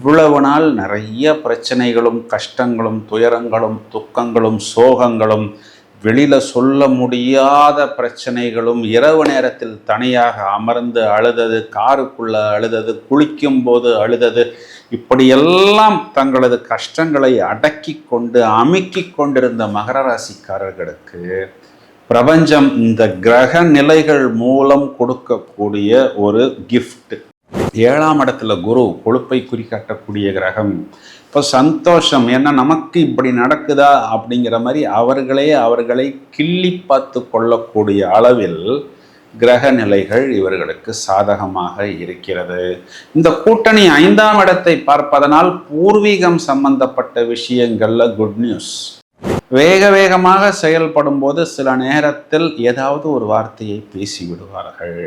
இவ்வளவு நாள் நிறைய பிரச்சனைகளும் கஷ்டங்களும் துயரங்களும் துக்கங்களும் சோகங்களும் வெளியில் சொல்ல முடியாத பிரச்சனைகளும் இரவு நேரத்தில் தனியாக அமர்ந்து அழுதது காருக்குள்ள அழுதது குளிக்கும் போது அழுதது இப்படியெல்லாம் தங்களது கஷ்டங்களை அடக்கி கொண்டு அமுக்கி கொண்டிருந்த மகர ராசிக்காரர்களுக்கு பிரபஞ்சம் இந்த கிரக நிலைகள் மூலம் கொடுக்கக்கூடிய ஒரு கிஃப்ட் ஏழாம் இடத்துல குரு கொழுப்பை குறிக்காட்டக்கூடிய கிரகம். இப்போ சந்தோஷம் ஏன்னா நமக்கு இப்படி நடக்குதா அப்படிங்கிற மாதிரி அவர்களே அவர்களை கிள்ளி பார்த்து கொள்ளக்கூடிய அளவில் கிரக நிலைகள் இவர்களுக்கு சாதகமாக இருக்கிறது. இந்த கூட்டணி ஐந்தாம் இடத்தை பார்ப்பதனால் பூர்வீகம் சம்பந்தப்பட்ட விஷயங்கள்ல குட் நியூஸ் வேக வேகமாக செயல்படும் போது சில நேரத்தில் ஏதாவது ஒரு வார்த்தையை பேசி விடுவார்கள்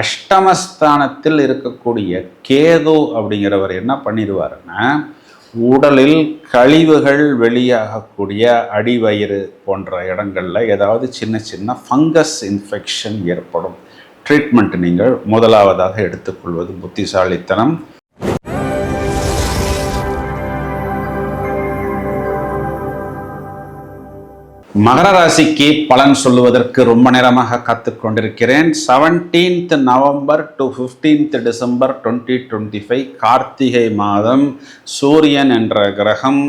அஷ்டமஸ்தானத்தில் இருக்கக்கூடிய கேது அப்படிங்கிறவர் என்ன பண்ணிடுவாருன்னா உடலில் கழிவுகள் வெளியாகக்கூடிய அடிவயிறு போன்ற இடங்களில் ஏதாவது சின்ன சின்ன ஃபங்கஸ் இன்ஃபெக்ஷன் ஏற்படும். ட்ரீட்மெண்ட் நீங்கள் முதலாவதாக எடுத்துக்கொள்வது புத்திசாலித்தனம். மகர ராசிக்கு பலன் சொல்லுவதற்கு ரொம்ப நேரமாக காத்து கொண்டிருக்கிறேன் seventeenth November to fifteenth December twenty twenty five Karthigai மாதம். சூரியன் என்ற கிரகம்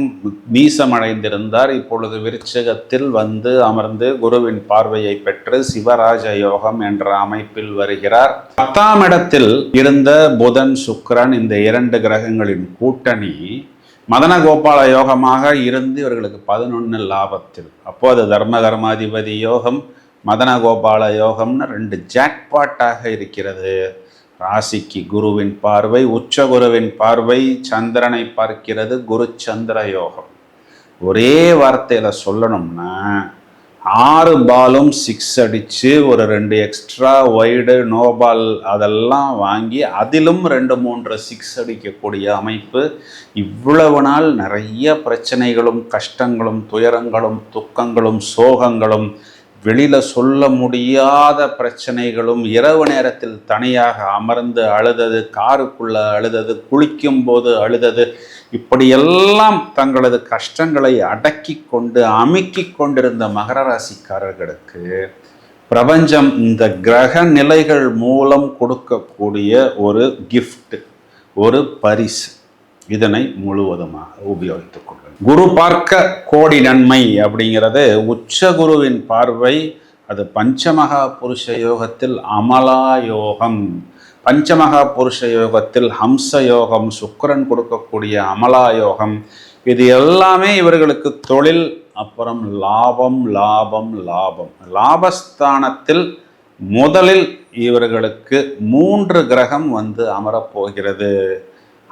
மீசமடைந்திருந்தார். இப்பொழுது விருச்சகத்தில் வந்து அமர்ந்து குருவின் பார்வையை பெற்று சிவராஜ யோகம் என்ற அமைப்பில் வருகிறார். பத்தாம் இடத்தில் இருந்த புதன் சுக்கரன் இந்த இரண்டு கிரகங்களின் கூட்டணி மதன கோபால யோகமாக இருந்து இவர்களுக்கு பதினொன்று லாபத்தில். அப்போது தர்ம கர்மாதிபதி யோகம் மதன கோபால யோகம்னு ரெண்டு ஜாக்பாட்டாக இருக்கிறது. ராசிக்கு குருவின் பார்வை உச்ச குருவின் பார்வை சந்திரனை பார்க்கிறது குரு சந்திர யோகம். ஒரே வார்த்தையில் சொல்லணும்னா ஆறு பாலும் சிக்ஸ் அடித்து ஒரு ரெண்டு எக்ஸ்ட்ரா ஒய்டு நோ பால் அதெல்லாம் வாங்கி அதிலும் ரெண்டு மூன்று சிக்ஸ் அடிக்கக்கூடிய அமைப்பு. இவ்வளவு நாள் நிறைய பிரச்சனைகளும் கஷ்டங்களும் துயரங்களும் துக்கங்களும் சோகங்களும் வெளியில் சொல்ல முடியாத பிரச்சனைகளும் இரவு நேரத்தில் தனியாக அமர்ந்து அழுதது காருக்குள்ளே அழுதது குளிக்கும் போது அழுதது இப்படியெல்லாம் தங்களது கஷ்டங்களை அடக்கி கொண்டு அமுக்கி கொண்டிருந்த மகர ராசிக்காரர்களுக்கு பிரபஞ்சம் இந்த கிரக நிலைகள் மூலம் கொடுக்கக்கூடிய ஒரு கிஃப்ட் ஒரு பரிசு. இதனை முழுவதுமாக உபயோகித்துக் கொள்ளுங்கள். குரு பார்க்க கோடி நன்மை அப்படிங்கிறது உச்ச குருவின் பார்வை அது பஞ்சமகா புருஷ யோகத்தில் அமலா யோகம். பஞ்சமகா புருஷ யோகத்தில் ஹம்ச யோகம் சுக்கரன் கொடுக்கக்கூடிய அமலா யோகம் இது எல்லாமே இவர்களுக்கு தொழில் அப்புறம் லாபம் லாபம் லாபம். லாபஸ்தானத்தில் முதலில் இவர்களுக்கு மூன்று கிரகம் வந்து அமரப்போகிறது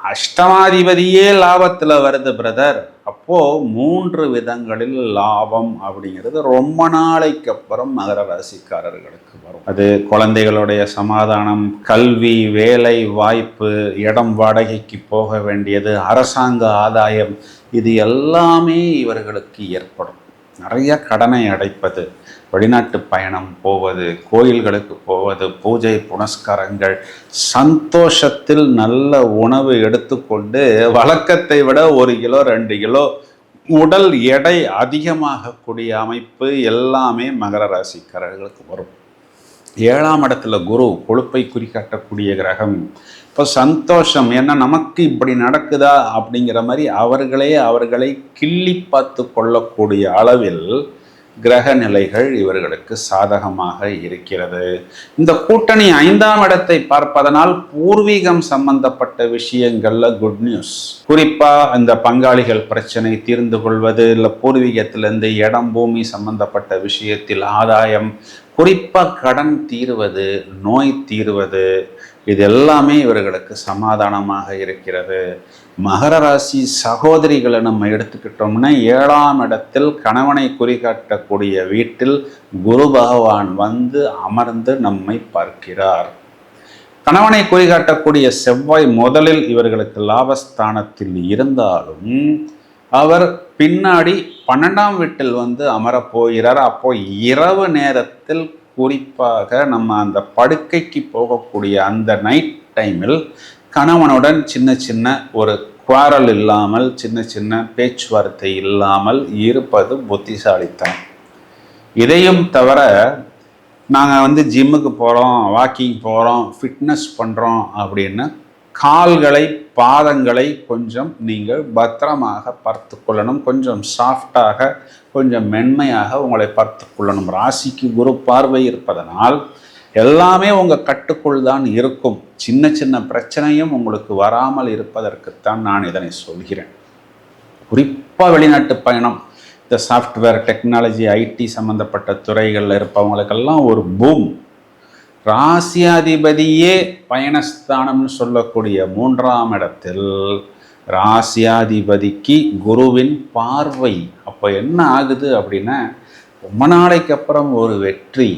அஷ்டமாதிபதியே லாபத்தில் வருது பிரதர் அப்போது மூன்று விதங்களில் லாபம் அப்படிங்கிறது ரொம்ப நாளைக்கு அப்புறம் மகர ராசிக்காரர்களுக்கு வரும். அது குழந்தைகளுடைய சமாதானம் கல்வி வேலை வாய்ப்பு இடம் வாடகைக்கு போக வேண்டியது அரசாங்க ஆதாயம் இது எல்லாமே இவர்களுக்கு ஏற்படும். நிறைய கடனை அடைப்பது வெளிநாட்டு பயணம் போவது கோயில்களுக்கு போவது பூஜை புனஸ்காரங்கள் சந்தோஷத்தில் நல்ல உணவு எடுத்துக்கொண்டு வழக்கத்தை விட ஒரு கிலோ ரெண்டு கிலோ உடல் எடை அதிகமாகக்கூடிய அமைப்பு எல்லாமே மகர ராசிக்காரர்களுக்கு வரும். ஏழாம் இடத்துல குரு கொழுப்பை குறிக்காட்டக்கூடிய கிரகம் இப்போ சந்தோஷம். ஏன்னா நமக்கு இப்படி நடக்குதா? அப்படிங்கிற மாதிரி அவர்களே அவர்களை கிள்ளி பார்த்து கொள்ளக்கூடிய அளவில் கிரக நிலைகள் இவர்களுக்கு சாதகமாக இருக்கிறது. இந்த கூட்டணி ஐந்தாம் இடத்தை பார்ப்பதனால் பூர்வீகம் சம்பந்தப்பட்ட விஷயங்கள்ல குட் நியூஸ் குறிப்பா இந்த பங்காளிகள் பிரச்சனை தீர்ந்து கொள்வது இல்லை பூர்வீகத்திலிருந்து இடம் பூமி சம்பந்தப்பட்ட விஷயத்தில் ஆதாயம். குறிப்பா கடன் தீர்வது நோய் தீர்வது இது எல்லாமே இவர்களுக்கு சமாதானமாக இருக்கிறது. மகர ராசி சகோதரிகளை நம்ம எடுத்துக்கிட்டோம்னா ஏழாம் இடத்தில் கணவனை குறிகாட்டக்கூடிய வீட்டில் குரு பகவான் வந்து அமர்ந்து நம்மை பார்க்கிறார். கணவனை குறிகாட்டக்கூடிய செவ்வாய் முதலில் இவர்களுக்கு லாபஸ்தானத்தில் இருந்தாலும் அவர் பின்னாடி பன்னெண்டாம் வீட்டில் வந்து அமரப் போகிறார். அப்போ இரவு நேரத்தில் குறிப்பாக நம்ம அந்த படுக்கைக்கு போகக்கூடிய அந்த நைட் டைமில் கணவனுடன் சின்ன சின்ன ஒரு குவாரல் இல்லாமல் சின்ன சின்ன பேச்சுவார்த்தை இல்லாமல் இருப்பது புத்திசாலித்தனம். இதையும் தவிர நாங்கள் வந்து ஜிம்முக்கு போகிறோம் வாக்கிங் போகிறோம் ஃபிட்னஸ் பண்ணுறோம் அப்படின்னு கால்களை பாதங்களை கொஞ்சம் நீங்கள் பத்திரமாக பார்த்து கொள்ளணும். கொஞ்சம் சாஃப்டாக கொஞ்சம் மென்மையாக உங்களை பார்த்து கொள்ளணும். ராசிக்கு குரு பார்வை இருப்பதனால் எல்லாமே உங்கள் கட்டுக்குள் தான் இருக்கும். சின்ன சின்ன பிரச்சனையும் உங்களுக்கு வராமல் இருப்பதற்குத்தான் நான் இதனை சொல்கிறேன். குறிப்பாக வெளிநாட்டு பயணம். இந்த சாஃப்ட்வேர் டெக்னாலஜி ஐடி சம்மந்தப்பட்ட துறைகளில் இருப்பவங்களுக்கெல்லாம் ஒரு பூம் ராசியாதிபதியே பயணஸ்தானம்னு சொல்லக்கூடிய மூன்றாம் இடத்தில் ராசியாதிபதிக்கு குருவின் பார்வை. அப்போ என்ன ஆகுது அப்படின்னா ரொம்ப நாளைக்கு அப்புறம் ஒரு வெற்றி.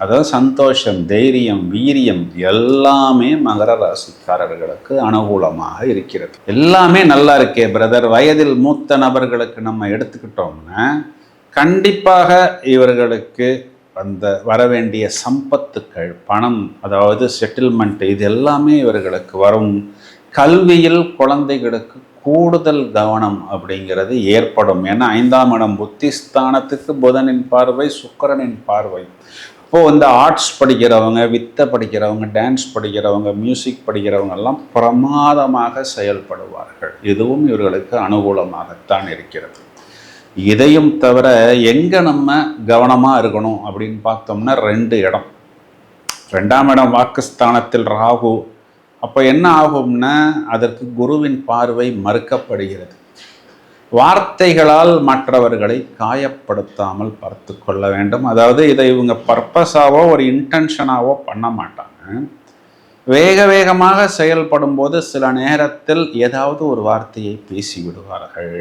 அதாவது சந்தோஷம் தைரியம் வீரியம் எல்லாமே மகர ராசிக்காரர்களுக்கு அனுகூலமாக இருக்கிறது. எல்லாமே நல்லா இருக்கே பிரதர். வயதில் மூத்த நபர்களுக்கு நம்ம எடுத்துக்கிட்டோம்னா கண்டிப்பாக இவர்களுக்கு அந்த வரவேண்டிய சம்பத்துக்கள் பணம் அதாவது செட்டில்மெண்ட் இது எல்லாமே இவர்களுக்கு வரும். கல்வியில் குழந்தைகளுக்கு கூடுதல் கவனம் அப்படிங்கிறது ஏற்படும். ஏன்னா ஐந்தாம் இடம் புத்திஸ்தானத்துக்கு புதனின் பார்வை சுக்கரனின் பார்வை. இப்போது வந்து ஆர்ட்ஸ் படிக்கிறவங்க வித்தை படிக்கிறவங்க டான்ஸ் படிக்கிறவங்க மியூசிக் படிக்கிறவங்க எல்லாம் பிரமாதமாக செயல்படுவார்கள். இதுவும் இவர்களுக்கு அனுகூலமாகத்தான் இருக்கிறது. இதையும் தவிர எங்கே நம்ம கவனமாக இருக்கணும் அப்படின்னு பார்த்தோம்னா ரெண்டு இடம். ரெண்டாம் இடம் வாக்குஸ்தானத்தில் ராகு. அப்போ என்ன ஆகும்னா அதற்கு குருவின் பார்வை மறுக்கப்படுகிறது. வார்த்தைகளால் மற்றவர்களை காயப்படுத்தாமல் பார்த்து கொள்ள வேண்டும். அதாவது இதை இவங்க பர்பஸாவோ ஒரு இன்டென்ஷனாவோ பண்ண மாட்டாங்க. வேக வேகமாக செயல்படும் போது சில நேரத்தில் ஏதாவது ஒரு வார்த்தையை பேசி விடுவார்கள்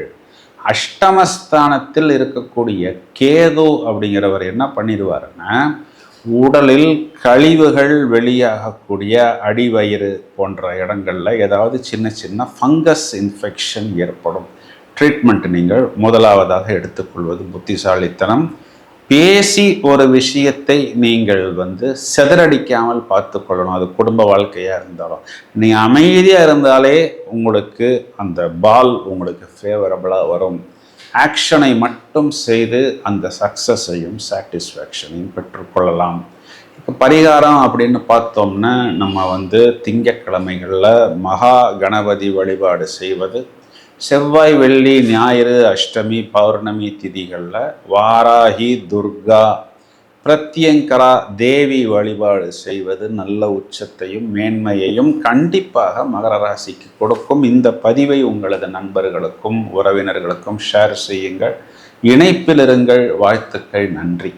அஷ்டமஸ்தானத்தில் இருக்கக்கூடிய கேது அப்படிங்கிறவர் என்ன பண்ணிடுவாருன்னா உடலில் கழிவுகள் வெளியாகக்கூடிய அடிவயிறு போன்ற இடங்களில் ஏதாவது சின்ன சின்ன ஃபங்கஸ் இன்ஃபெக்ஷன் ஏற்படும். ட்ரீட்மெண்ட் நீங்கள் முதலாவதாக எடுத்துக்கொள்வது புத்திசாலித்தனம். பேசி ஒரு விஷயத்தை நீங்கள் வந்து செதறடிக்காமல் பார்த்து கொள்ளணும். அது குடும்ப வாழ்க்கையாக இருந்தாலும். நீங்கள் அமைதியாக இருந்தாலே உங்களுக்கு அந்த பால் உங்களுக்கு ஃபேவரபுளாக வரும். ஆக்ஷனை மட்டும் செய்து அந்த சக்ஸஸையும் சாட்டிஸ்ஃபேக்ஷனையும் பெற்றுக்கொள்ளலாம் இப்போ பரிகாரம் அப்படின்னு பார்த்தோம்னா நம்ம வந்து திங்கக்கிழமைகளில் மகா கணபதி வழிபாடு செய்வது செவ்வாய் வெள்ளி ஞாயிறு அஷ்டமி பௌர்ணமி திதிகளில் வாராகி துர்கா பிரத்யங்கரா தேவி வழிபாடு செய்வது நல்ல உச்சத்தையும் மேன்மையையும் கண்டிப்பாக மகர ராசிக்கு கொடுக்கும். இந்த பதிவை உங்களது நண்பர்களுக்கும் உறவினர்களுக்கும் ஷேர் செய்யுங்கள். இணைப்பில் இருங்கள். வாழ்த்துக்கள். நன்றி.